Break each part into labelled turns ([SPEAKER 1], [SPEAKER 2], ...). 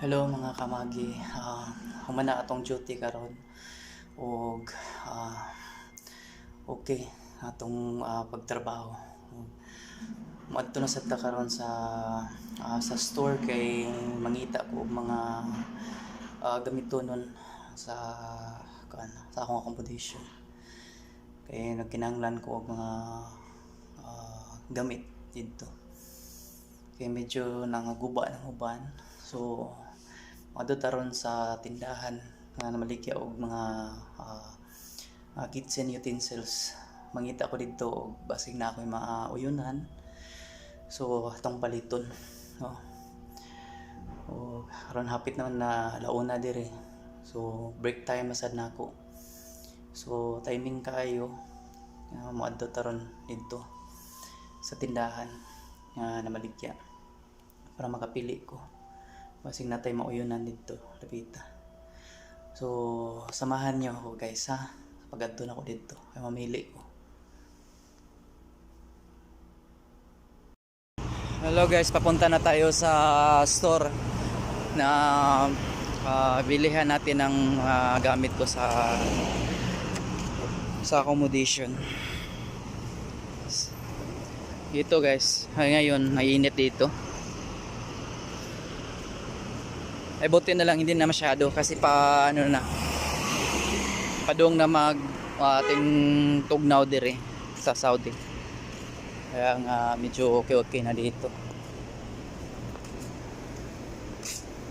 [SPEAKER 1] Hello mga kamagi. Uh, humana atong duty karon og ah, okay atong ah, pagtrabaho. Madto na ta karon sa ah, sa store kay mangita ko mga uh, gamitonon sa kan sa akong accommodation. Kay nagkinahanglan ko og mga ah, gamit dito. Kay medyo nangaguba ng uban. So, madutaron sa tindahan nga namaligya og mga ah, ah, kitchen utensils. Mangita ko dito og basig na ako mga uyunan. So, atong paliton. No? O, karon hapit naman na launa dire. So, break time masad na ako. So, timing kayo. Uh, moadto taron dito sa tindahan nga namaligya para makapili ko basig natay mauyunan dito lapita so samahan niyo ako guys ha? Pag na ako dito. Kaya mamili ko. Hello guys. Papunta na tayo sa store na ah, bilihan natin ng ah, gamit ko sa sa accommodation. Ito guys. Ay ngayon mainit dito ay buti na lang hindi na masyado kasi pa ano na. Padung na mag uh, ating tugnaw dire sa Saudi. Kaya nga medyo okay okay na dito.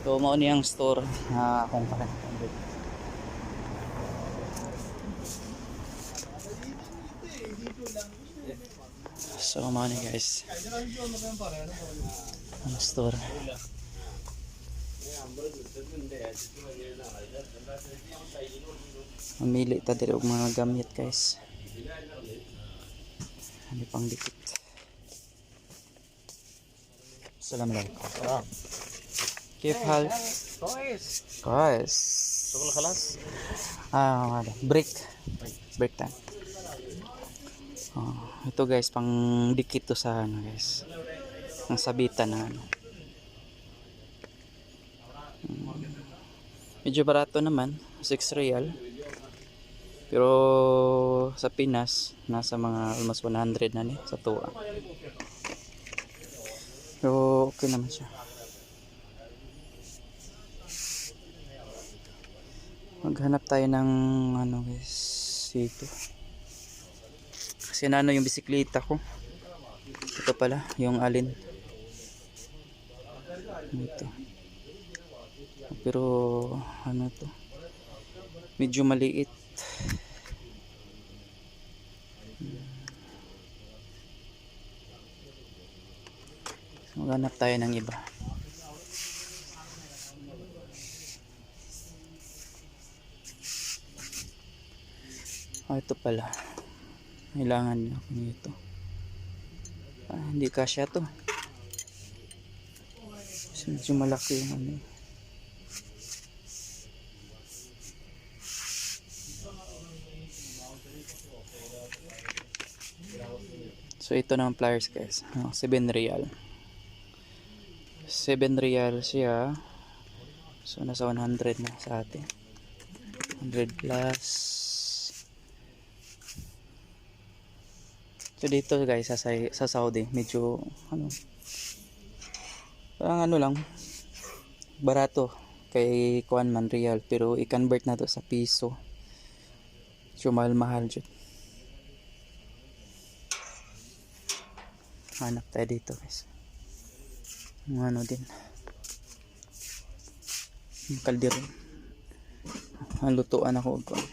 [SPEAKER 1] So mao niyang store na akong pakinig so mao ni guys. Ang store Mamili ta diri og mga gamit guys. Ano pang dikit. Assalamualaikum.
[SPEAKER 2] آه.
[SPEAKER 1] كيف حال؟
[SPEAKER 2] كويس
[SPEAKER 1] كويس.
[SPEAKER 2] شغل خلاص
[SPEAKER 1] Ah, ada. Break. Break time. Oh, ito guys, pang dikit to sa ano guys. Ang sabitan na ano. Medyo barato naman, 6 real. Pero sa Pinas, nasa mga almost 100 na ni sa tuwa. Pero okay naman siya. Maghanap tayo ng ano guys, dito. Kasi nano yung bisikleta ko. Ito pala, yung alin. Ito. Pero ano to? Medyo maliit. Maghanap tayo ng iba. Ah, ito pala. Kailangan ako nito. Ah, hindi kasya to. Kasi medyo malaki yung ano. So ito naman pliers guys. Oh, 7 real. 7 real siya. So nasa 100 na sa atin. 100 plus. So dito guys sa, sa Saudi medyo ano parang ano lang barato kay kuan man real pero i-convert na to sa piso. So mahal-mahal jud. Hanap tayo dito guys. Yung ano din. Yung kalderon. Ang lutuan ako. og-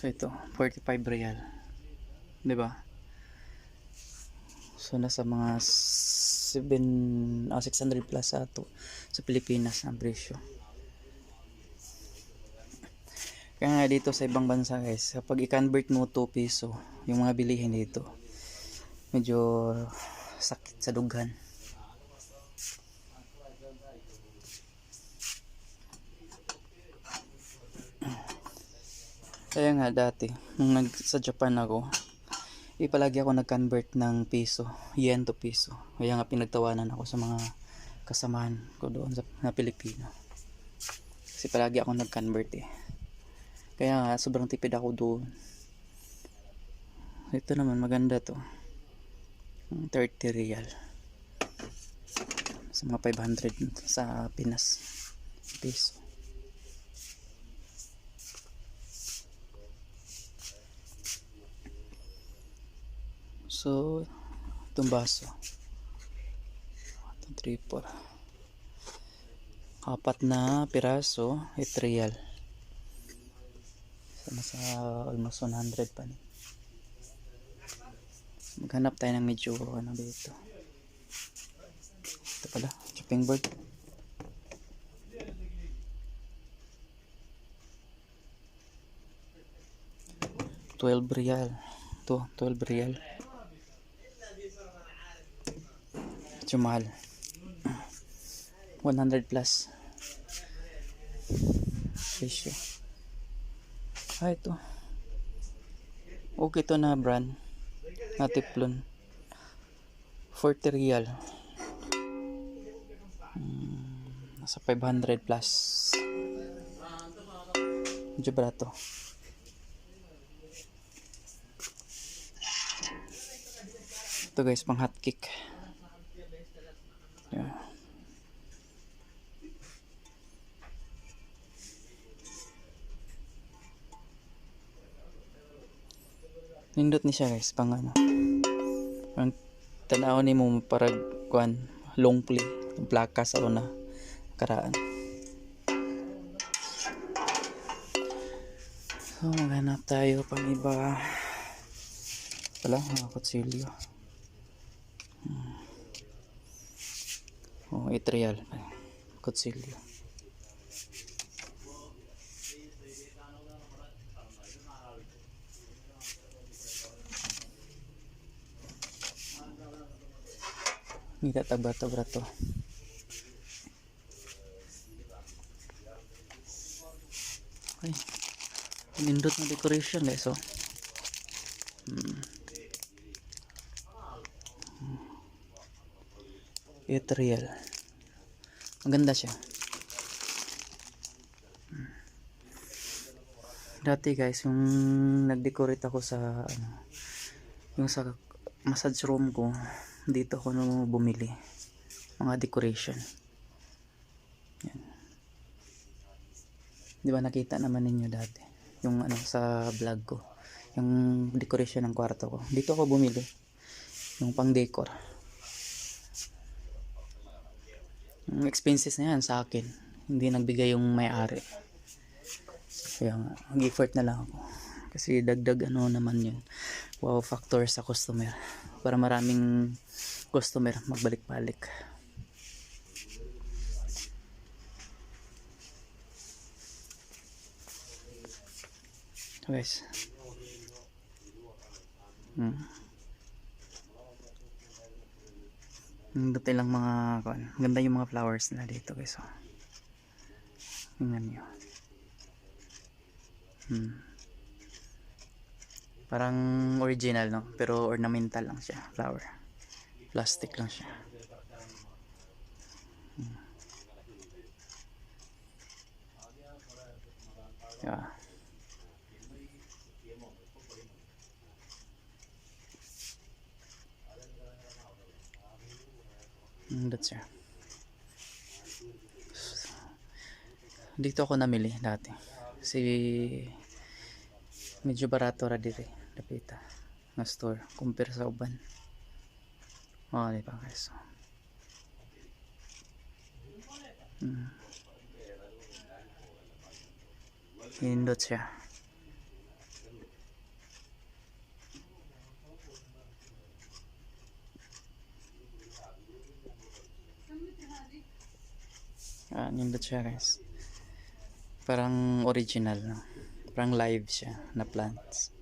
[SPEAKER 1] So ito, 45 real. 'Di ba? So nasa mga 7 ah, 600 plus ato sa Pilipinas ang presyo. Kaya nga dito sa ibang bansa guys, kapag i-convert mo 2 piso, yung mga bilihin dito, medyo sakit sa dughan. Kaya nga dati, nung nag sa Japan ako, Di palagi ako nag-convert ng piso, yen to piso. Kaya nga pinagtawanan ako sa mga kasamahan ko doon sa na Pilipino. Kasi palagi ako nag-convert eh. Kaya nga sobrang tipid ako doon. Ito naman maganda to. 30 real. Sa mga 500 sa Pinas. Piso. So, itong baso. Itong 3, 4. Apat na piraso, 8 real. So, nasa almost 100 pa. rin. Maghanap tayo ng medyo ano dito. Ito pala, chopping board. Twelve real. Ito, 12 real. Medyo mahal. 100 plus. Presyo. Ah, ito. Okay to na brand. Na Teflon. 40 real. Hmm, nasa 500 plus. Medyo barato. Ito guys, pang hot cake. Nindot ni siya guys, pang ano. Ang tanaw ni mo para kuan long play, plaka sa una karaan. So, maghanap tayo pang iba. Wala, mga kutsilyo. Hmm. Oh, 8 real. Kutsilyo. Nita tabato brato. Okay. Nindot na decoration guys oh. Hmm. It real. Maganda siya. Hmm. Dati guys, yung nag-decorate ako sa ano, yung sa massage room ko, dito ako nung bumili mga decoration. Yan. Di ba nakita naman ninyo dati yung ano sa vlog ko, yung decoration ng kwarto ko. Dito ako bumili yung pang decor. Yung expenses na yan sa akin. Hindi nagbigay yung may-ari. Kaya nga, mag-effort na lang ako. Kasi dagdag ano naman yun. Wow factor sa customer. Para maraming customer magbalik-balik. So guys. Hmm. Dati lang mga. Ganda yung mga flowers na dito guys. Oh. Tingnan niyo. Hmm. Parang original no, pero ornamental lang siya, flower. Plastic lang siya. Hmm. Yeah. Mm, that's siya. Dito ako namili dati. Kasi medyo barato ra dire dapita nga store compare sa uban. Oh, ba guys? Hmm. Hindot siya. Ah, nindot siya guys. Parang original, no? Parang live siya na plants.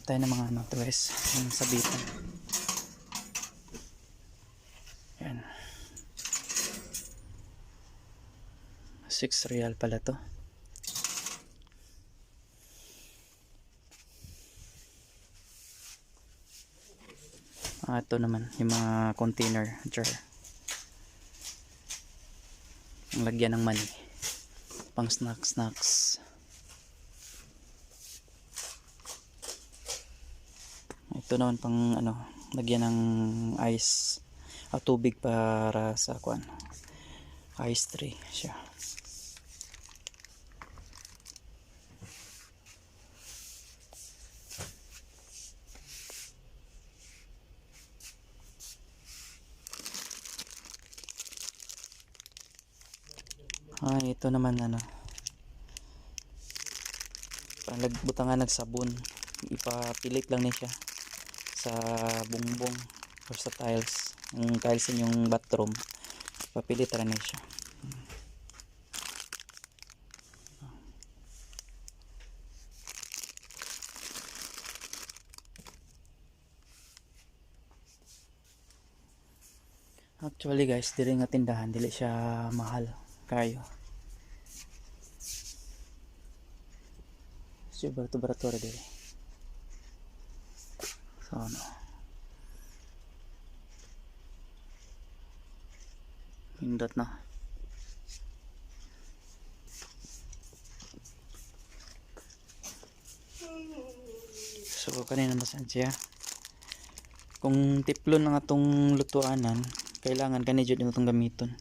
[SPEAKER 1] Hanap tayo ng mga ano guys. Yung sabitan. Yan. 6 real pala to. Ah, ito naman, yung mga container jar. Ang lagyan ng money. Pang snack snacks. Ito naman pang ano, lagyan ng ice o tubig para sa kwan. Ice tray siya. Ah, ito naman ano. Palagbutangan nagsabon. Ipapilit lang niya siya sa bungbong or sa tiles. Yung tiles in yung bathroom. Papilit lang niya siya. Actually guys, dili nga tindahan, dili siya mahal kayo. Siya barato-barato ra dili. So ano. Pindot na. So kanina masan siya. Kung tiplon na nga tong lutuanan, kailangan kani jud itong gamiton.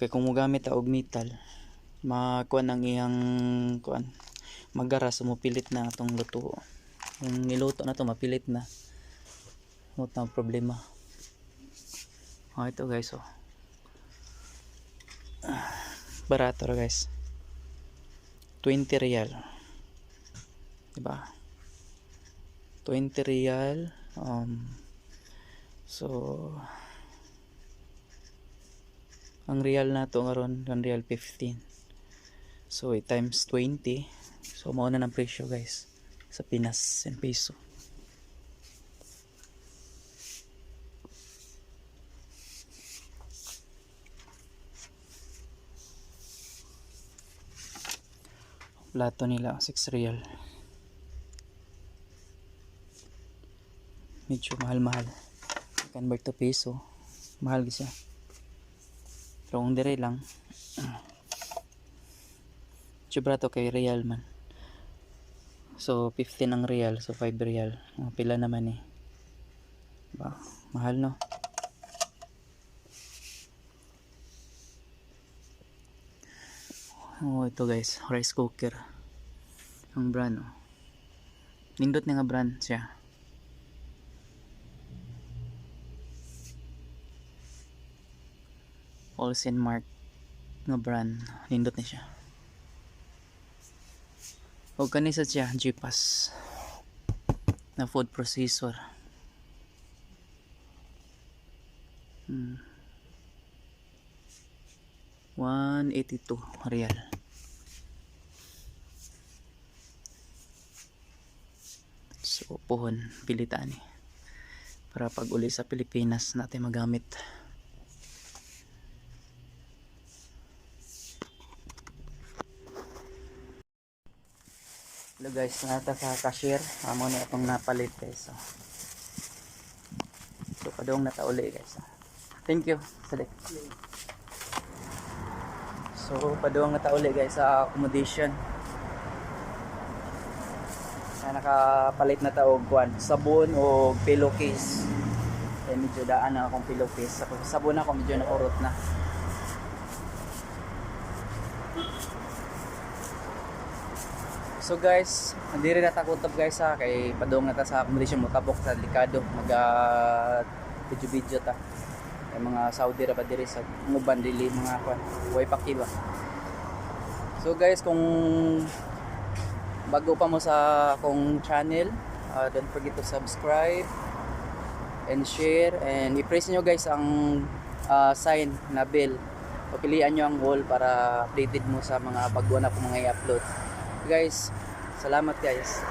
[SPEAKER 1] Kay kung mo gamit og metal, makuan ang iyang kuan magara sumupilit na atong luto. Yung niluto na to mapilit na. Wala na problema. Oh, ito guys oh. Barato ra guys. 20 real. Diba? 20 real. Um, so, ang real na to ngaron ang real 15 so it times 20 so mao na ng presyo guys sa Pinas and peso. Plato nila 6 real. Medyo mahal-mahal. Convert to peso. Mahal siya pero kung dire lang Tsubra to kay real man so 15 ang real. So 5 real. Ah, pila naman eh. Ba mahal no? Oh ito guys. Rice cooker. Ang brand oh. nindot nga brand siya. Olsen Mark nga brand. Nindot ni siya o kanisa siya Jeepas na food processor. Hmm. 182 real. So pohon pilitaan eh. Para pag uli sa Pilipinas natin magamit Hello guys, nata sa cashier. Amo na itong napalit guys. So, so padong natauli guys. Thank you. Salik. So padong natauli guys sa accommodation. Na nakapalit na taog kuan, sabon o pillowcase. Kaya medyo daan na akong pillowcase. Sa sabon ako medyo nakurot na. So guys, hindi rin natakutob guys ha kay padong na ta sa accommodation mo tabok sa delikado mag uh, video video ta. Kay mga Saudi ra pa diri sa nguban dili mga kwan, way pakiba. So guys, kung bago pa mo sa akong channel, uh, don't forget to subscribe and share and i-press nyo guys ang uh, sign na bell. Papilian nyo ang wall para updated mo sa mga bago na po mga i-upload guys. Salamat guys